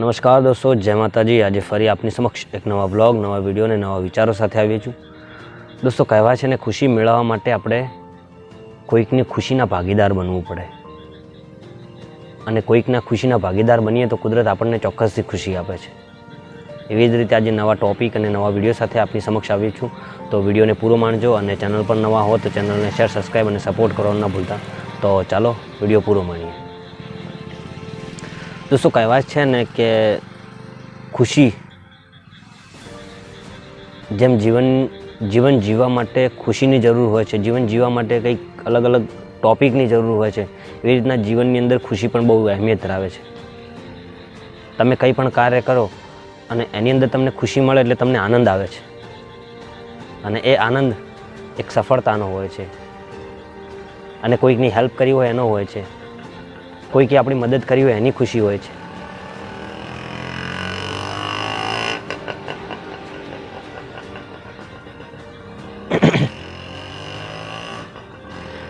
નમસ્કાર દોસ્તો, જય માતાજી. આજે ફરી આપની સમક્ષ એક નવા બ્લોગ નવા વીડિયો અને નવા વિચારો સાથે આવીએ છું. દોસ્તો, કહેવાય છે ને, ખુશી મેળવવા માટે આપણે કોઈકની ખુશીના ભાગીદાર બનવું પડે. અને કોઈકના ખુશીના ભાગીદાર બનીએ તો કુદરત આપણને ચોક્કસથી ખુશી આપે છે. એવી જ રીતે આજે નવા ટોપિક અને નવા વીડિયો સાથે આપની સમક્ષ આવી છું. તો વિડીયોને પૂરો માણજો અને ચેનલ પર નવા હો તો ચેનલને શેર સબસ્ક્રાઈબ અને સપોર્ટ કરવાનું ના ભૂલતા. તો ચાલો વીડિયો પૂરો માણીએ. દોસ્તો કહેવાય છે ને કે ખુશી જેમ જીવન જીવન જીવવા માટે ખુશીની જરૂર હોય છે, જીવન જીવવા માટે કંઈક અલગ અલગ ટોપિકની જરૂર હોય છે, એવી રીતના જીવનની અંદર ખુશી પણ બહુ અહેમિયત ધરાવે છે. તમે કંઈ પણ કાર્ય કરો અને એની અંદર તમને ખુશી મળે એટલે તમને આનંદ આવે છે. અને એ આનંદ એક સફળતાનો હોય છે. અને કોઈકની હેલ્પ કરી હોય એનો હોય છે. કોઈકે આપણી મદદ કરી હોય, એની ખુશી હોય છે.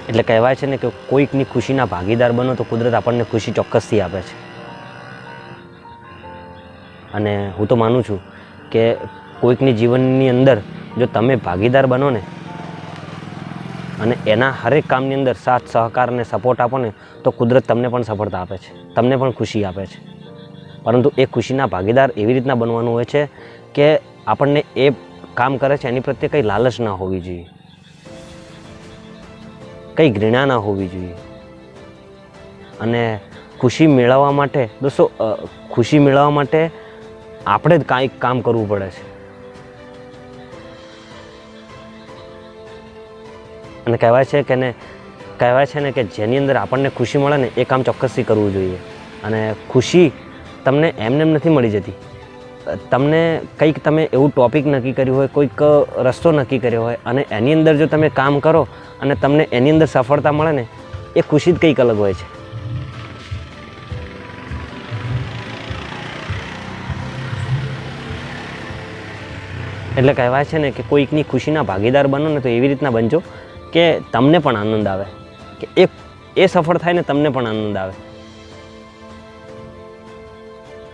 એટલે કહેવાય છે ને કે કોઈકની ખુશીના ભાગીદાર બનો તો કુદરત આપણને ખુશી ચોક્કસથી આપે છે. અને હું તો માનું છું કે કોઈકની જીવનની અંદર જો તમે ભાગીદાર બનો ને અને એના હરેક કામની અંદર સાથ, સહકાર અને સપોર્ટ આપો ને, તો કુદરત તમને પણ સફળતા આપે છે. તમને પણ ખુશી આપે છે. પરંતુ એ ખુશીના ભાગીદાર એવી રીતના બનવાનું હોય છે કે આપણને એ કામ કરે છે, એની પ્રત્યે કંઈ લાલચ ના હોવી જોઈએ. કંઈ ઘૃણા ના હોવી જોઈએ. અને ખુશી મેળવવા માટે, દોસ્તો ખુશી મેળવવા માટે આપણે જ કાંઈક કામ કરવું પડે છે. અને કહેવાય છે કે ને, કહેવાય છે ને કે જેની અંદર આપણને ખુશી મળે ને, એ કામ ચોક્કસથી કરવું જોઈએ. અને ખુશી તમને એમને એમ નથી મળી જતી. તમને કંઈક તમે એવું ટોપિક નક્કી કર્યું હોય, કોઈક રસ્તો નક્કી કર્યો હોય, અને એની અંદર જો તમે કામ કરો અને તમને એની અંદર સફળતા મળે ને, એ ખુશી જ કંઈક અલગ હોય છે. એટલે કહેવાય છે ને કે કોઈકની ખુશીના ભાગીદાર બનો ને તો એવી રીતના બનજો કે તમને પણ આનંદ આવે. કે એ એ સફળ થાય ને તમને પણ આનંદ આવે.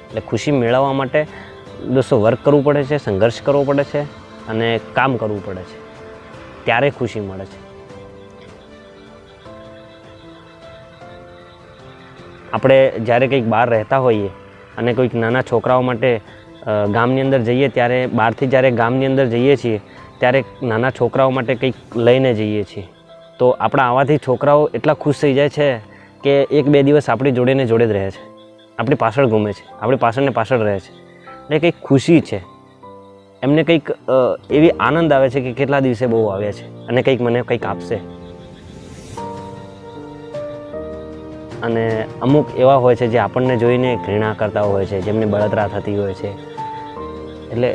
એટલે ખુશી મેળવવા માટે દોસ્તો વર્ક કરવું પડે છે, સંઘર્ષ કરવો પડે છે અને કામ કરવું પડે છે. ત્યારે ખુશી મળે છે. આપણે જ્યારે કંઈક બહાર રહેતા હોઈએ અને કોઈક નાના છોકરાઓ માટે ગામની અંદર જઈએ ત્યારે બહારથી જ્યારે ગામની અંદર જઈએ છીએ ત્યારે નાના છોકરાઓ માટે કંઈક લઈને જઈએ છીએ. તો આપણા આવાથી છોકરાઓ એટલા ખુશ થઈ જાય છે કે એક બે દિવસ આપણી જોડે ને જોડે જ રહે છે. આપણી પાછળ ઘૂમે છે, આપણી પાછળ ને પાછળ રહે છે. એટલે કંઈક ખુશી છે. એમને કંઈક એવી આનંદ આવે છે કે કેટલા દિવસે બહુ આવ્યા છે અને કંઈક મને કંઈક આપશે. અને અમુક એવા હોય છે જે આપણને જોઈને ઘૃણા કરતા હોય છે, જેમની બળતરા થતી હોય છે. એટલે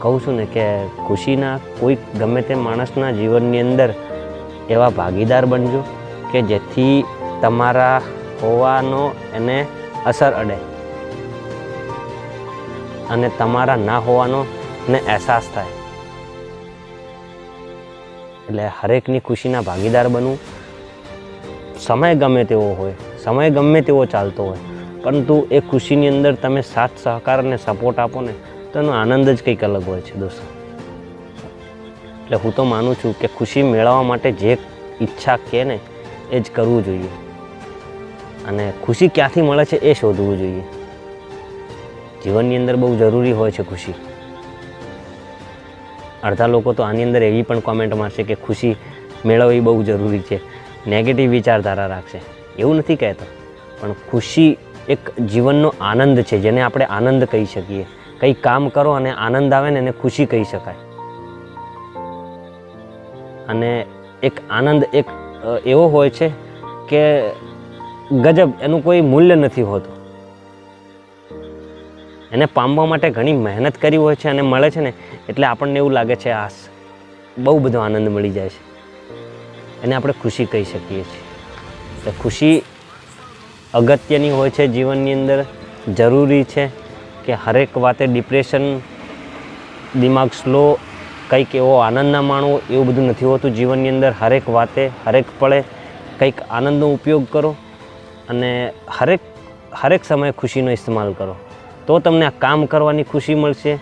કહું છું ને કે ખુશીના કોઈક ગમે તે માણસના જીવનની અંદર એવા ભાગીદાર બનજો કે જેથી તમારા હોવાનો એને અસર અડે. અને તમારા ના હોવાનો ને અહેસાસ થાય. એટલે હરેકની ખુશીના ભાગીદાર બનવું. સમય ગમે તેવો હોય, સમય ગમે તેવો ચાલતો હોય, પરંતુ એ ખુશીની અંદર તમે સાથ, સહકાર અને સપોર્ટ આપો ને તો એનો આનંદ જ કંઈક અલગ હોય છે, દોસ્તો. એટલે હું તો માનું છું કે ખુશી મેળવવા માટે જે ઈચ્છા કે ને, એ જ કરવું જોઈએ. અને ખુશી ક્યાંથી મળે છે એ શોધવું જોઈએ. જીવનની અંદર બહુ જરૂરી હોય છે ખુશી. અડધા લોકો તો આની અંદર એવી પણ કોમેન્ટ મારશે કે ખુશી મેળવવી બહુ જરૂરી છે. નેગેટિવ વિચારધારા રાખશે. એવું નથી કહેતો. પણ ખુશી એક જીવનનો આનંદ છે, જેને આપણે આનંદ કહી શકીએ. કંઈ કામ કરો અને આનંદ આવે ને એને ખુશી કહી શકાય. અને એક આનંદ એક એવો હોય છે કે ગજબ એનું કોઈ મૂલ્ય નથી હોતું. એને પામવા માટે ઘણી મહેનત કરી હોય છે અને મળે છે ને એટલે આપણને એવું લાગે છે આસ, બહુ બધો આનંદ મળી જાય છે. એને આપણે ખુશી કહી શકીએ છીએ. તો ખુશી અગત્યની હોય છે જીવનની અંદર, જરૂરી છે. કે હરેક વાતે ડિપ્રેશન દિમાગ સ્લો કંઈક એવો આનંદ ના માણવો એવું બધું નથી હોતું. જીવનની અંદર હરેક વાતે, હરેક પળે કંઈક આનંદનો ઉપયોગ કરો અને હરેક હરેક સમયે ખુશીનો ઇસ્તેમાલ કરો. તો તમને આ કામ કરવાની ખુશી મળશે,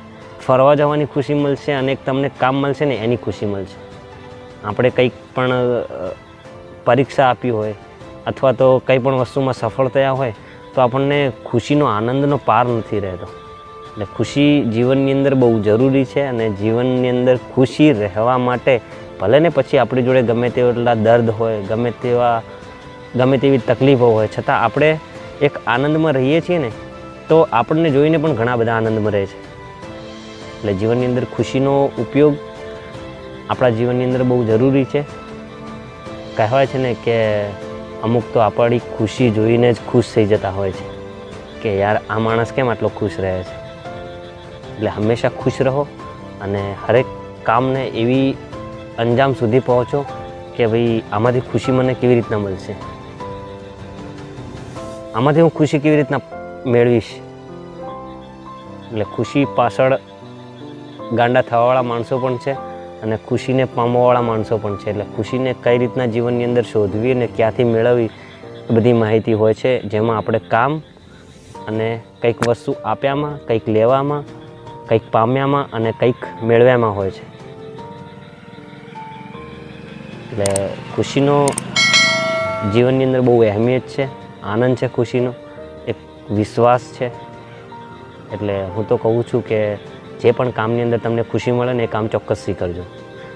ફરવા જવાની ખુશી મળશે અને એક તમને કામ મળશે ને એની ખુશી મળશે. આપણે કંઈક પણ પરીક્ષા આપી હોય અથવા તો કંઈ પણ વસ્તુમાં સફળ થયા હોય તો આપણને ખુશીનો આનંદનો પાર નથી રહેતો. એટલે ખુશી જીવનની અંદર બહુ જરૂરી છે અને જીવનની અંદર ખુશી રહેવા માટે ભલે ને પછી આપણી જોડે ગમે તેટલા દર્દ હોય, ગમે તેવા, ગમે તેવી તકલીફો હોય, છતાં આપણે એક આનંદમાં રહીએ છીએ ને, તો આપણને જોઈને પણ ઘણા બધા આનંદમાં રહે છે. એટલે જીવનની અંદર ખુશીનો ઉપયોગ આપણા જીવનની અંદર બહુ જરૂરી છે. કહેવાય છે ને કે અમુક તો આપણી ખુશી જોઈને જ ખુશ થઈ જતા હોય છે કે યાર આ માણસ કેમ આટલો ખુશ રહે છે? એટલે હંમેશા ખુશ રહો અને હરેક કામને એવી અંજામ સુધી પહોંચો કે ભાઈ આમાંથી ખુશી મને કેવી રીતના મળશે? આમાંથી હું ખુશી કેવી રીતના મેળવીશ? એટલે ખુશી પાછળ ગાંડા થવાવાળા માણસો પણ છે. અને ખુશીને પામવાવાળા માણસો પણ છે. એટલે ખુશીને કઈ રીતના જીવનની અંદર શોધવી અને ક્યાંથી મેળવવી બધી માહિતી હોય છે. જેમાં આપણે કામ અને કંઈક વસ્તુ આપ્યામાં, કંઈક લેવામાં, કંઈક પામ્યામાં અને કંઈક મેળવ્યામાં હોય છે. એટલે ખુશીનો જીવનની અંદર બહુ અહેમિયત છે, આનંદ છે ખુશીનો, એક વિશ્વાસ છે. એટલે હું તો કહું છું કે જે પણ કામની અંદર તમને ખુશી મળે ને એ કામ ચોક્કસથી કરજો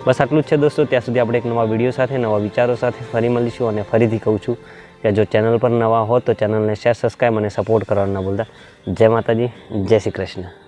બસ આટલું જ છે દોસ્તો, ત્યાં સુધી આપણે એક નવા વીડિયો સાથે, નવા વિચારો સાથે ફરી મળીશું અને ફરીથી કહું છું કે જો ચેનલ પર નવા હો તો ચેનલને શેર સબસ્ક્રાઈબ અને સપોર્ટ કરવાનું ના ભૂલતા. જય માતાજી, જય શ્રી કૃષ્ણ.